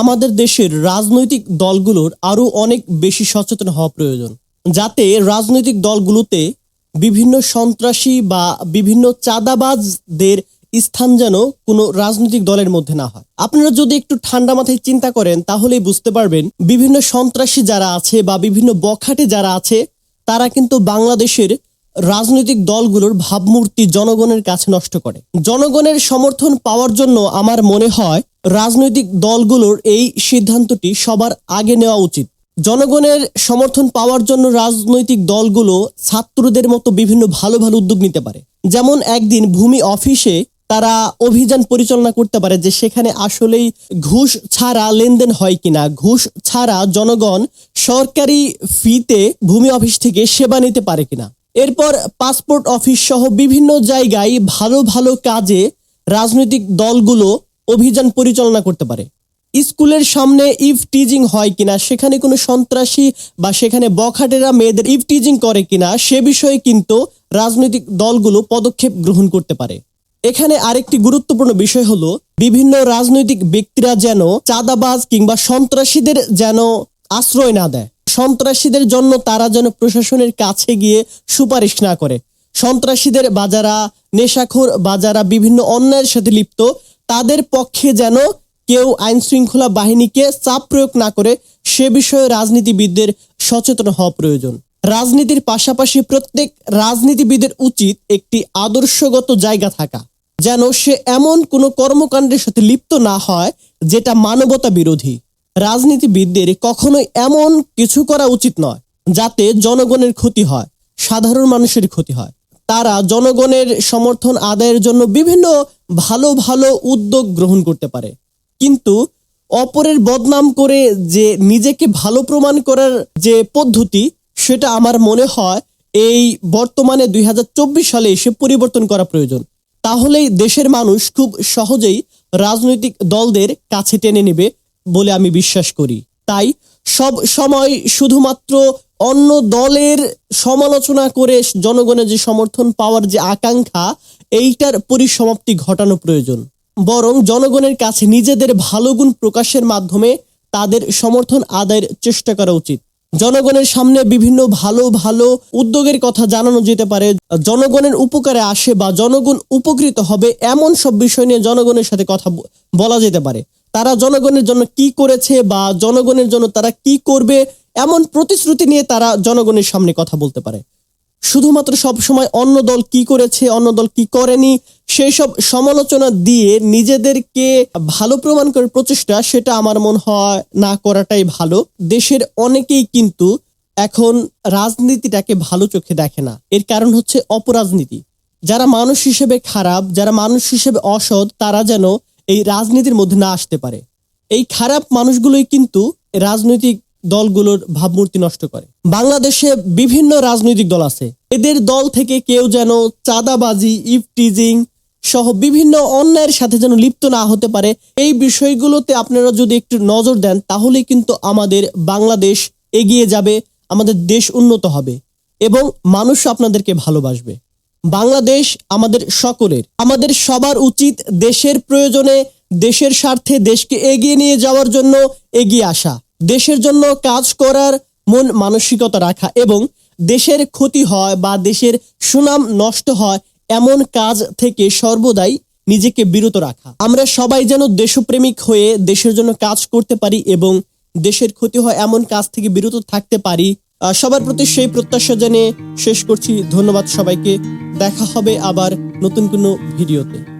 আমাদের দেশের রাজনৈতিক দলগুলোর আরও অনেক বেশি সচেতন হওয়া প্রয়োজন, যাতে রাজনৈতিক দলগুলোতে বিভিন্ন সন্ত্রাসী বা বিভিন্ন চাঁদাবাজদের স্থান যেন কোনো রাজনৈতিক দলের মধ্যে না হয়। আপনারা যদি একটু ঠান্ডা মাথায় চিন্তা করেন, তাহলেই বুঝতে পারবেন বিভিন্ন সন্ত্রাসী যারা আছে বা বিভিন্ন বখাটে যারা আছে, তারা কিন্তু বাংলাদেশের রাজনৈতিক দলগুলোর ভাবমূর্তি জনগণের কাছে নষ্ট করে। জনগণের সমর্থন পাওয়ার জন্য আমার মনে হয় রাজনৈতিক দলগুলোর এই সিদ্ধান্তটি সবার আগে নেওয়া উচিত। জনগণের সমর্থন পাওয়ার জন্য রাজনৈতিক দলগুলো ছাত্রদের মতো বিভিন্ন ভালো ভালো উদ্যোগ নিতে পারে। যেমন একদিন ভূমি অফিসে তারা অভিযান পরিচালনা করতে পারে যে সেখানে আসলেই ঘুষ ছাড়া লেনদেন হয় কিনা। ঘুষ ছাড়া জনগণ সরকারি ফিতে ভূমি অফিস থেকে সেবা নিতে পারে কিনা। এরপর পাসপোর্ট অফিস সহ বিভিন্ন জায়গায় ভালো ভালো কাজে রাজনৈতিক দলগুলো অভিযান পরিচালনা করতে পারে। স্কুলের সামনে ইভ টিজিং হয় কিনা, সেখানে কোনো সন্ত্রাসী বা সেখানে বখাটেরা মেয়েদের ইভ টিজিং করে কিনা, সে বিষয়ে কিন্তু রাজনৈতিক দলগুলো পদক্ষেপ গ্রহণ করতে পারে। এখানে আরেকটি গুরুত্বপূর্ণ বিষয় হলো, বিভিন্ন রাজনৈতিক ব্যক্তিরা যেন চাঁদাবাজ কিংবা সন্ত্রাসীদের যেন আশ্রয় না দেয়। সন্ত্রাসীদের জন্য তারা যেন প্রশাসনের কাছে গিয়ে সুপারিশ না করে। সন্ত্রাসীদের বাজারা নেশাখোর বাজারা বিভিন্ন অন্যায়ের সাথে লিপ্ত তাদের পক্ষে যেন কেউ আইন শৃঙ্খলা বাহিনীকে চাপ প্রয়োগ না করে সে বিষয়ে রাজনীতিবিদদের সচেতন হওয়া প্রয়োজন। রাজনীতির পাশাপাশি প্রত্যেক রাজনীতিবিদের উচিত একটি আদর্শগত জায়গা থাকা, যেন সে এমন কোনো কর্মকাণ্ডের সাথে লিপ্ত না হয় যেটা মানবতা বিরোধী। রাজনীতিবিদদের কখনোই এমন কিছু করা উচিত নয়, যাতে জনগণের ক্ষতি হয়, সাধারণ মানুষের ক্ষতি হয়। তারা জনগণের সমর্থন আদায়ের জন্য বিভিন্ন ভালো ভালো উদ্যোগ গ্রহণ করতে পারে। কিন্তু অপরের বদনাম করে যে নিজেকে ভালো প্রমাণ করার যে পদ্ধতি, সেটা আমার মনে হয় এই বর্তমানে দুই হাজার চব্বিশ সালে এসে পরিবর্তন করা প্রয়োজন। তাহলেই দেশের মানুষ খুব সহজেই রাজনৈতিক দলদের কাছে টেনে নেবে বলে আমি বিশ্বাস করি। তাই সব সময় শুধুমাত্র অন্য দলের সমালোচনা করে জনগণের যে সমর্থন পাওয়ার যে আকাঙ্ক্ষা, এইটার পরিসমাপ্তি ঘটানো প্রয়োজন। বরং জনগণের কাছে নিজেদের ভালো গুণ প্রকাশের মাধ্যমে তাদের সমর্থন আদায়ের চেষ্টা করা উচিত। জনগণের সামনে বিভিন্ন ভালো ভালো উদ্যোগের কথা জানানো যেতে পারে। জনগণের উপকারে আসে বা জনগণ উপকৃত হবে এমন সব বিষয় নিয়ে জনগণের সাথে কথা বলা যেতে পারে। তারা জনগণের জন্য কি করেছে বা জনগণের জন্য তারা কি করবে এমন প্রতিশ্রুতি নিয়ে তারা জনগণের সামনে কথা বলতে পারে। শুধুমাত্র সব সময় অন্য দল কি করেছে, অন্য দল কি করেনি সেই সব সমালোচনা দিয়ে নিজেদেরকে ভালো প্রমাণ করার প্রচেষ্টা, সেটা আমার মনে হয় না করাটাই ভালো। দেশের অনেকেই কিন্তু এখন রাজনীতিটাকে ভালো চোখে দেখে না। এর কারণ হচ্ছে অপরাজনীতি। যারা মানুষ হিসেবে খারাপ, যারা মানুষ হিসেবে অসৎ, তারা যেন এই রাজনীতির মধ্যে না আসতে পারে। এই খারাপ মানুষগুলোই কিন্তু রাজনৈতিক দলগুলোর ভাবমূর্তি নষ্ট করে। বাংলাদেশে বিভিন্ন রাজনৈতিক দল আছে। এদের দল থেকে কেউ যেন চাঁদাবাজি, ইফটিজিং সহ বিভিন্ন অন্যায়ের সাথে যেন লিপ্ত না হতে পারে, এই বিষয়গুলোতে আপনারা যদি একটু নজর দেন তাহলে কিন্তু আমাদের বাংলাদেশ এগিয়ে যাবে, আমাদের দেশ উন্নত হবে এবং মানুষ আপনাদেরকে ভালোবাসবে। বাংলাদেশ আমাদের সকলের, আমাদের সবার উচিত দেশের প্রয়োজনে, দেশের স্বার্থে দেশকে এগিয়ে নিয়ে যাওয়ার জন্য এগিয়ে আসা। দেশের জন্য কাজ করার মন মানসিকতা রাখা এবং দেশের ক্ষতি হয় বা দেশের সুনাম নষ্ট হয় এমন কাজ থেকে সর্বদাই নিজেকে বিরত রাখা। আমরা সবাই যেন দেশপ্রেমিক হয়ে দেশের জন্য কাজ করতে পারি এবং দেশের ক্ষতি হয় এমন কাজ থেকে বিরত থাকতে পারি। সবার প্রতি সেই প্রত্যাশা জানিয়ে শেষ করছি। ধন্যবাদ সবাইকে। দেখা হবে আবার নতুন কোনো ভিডিওতে।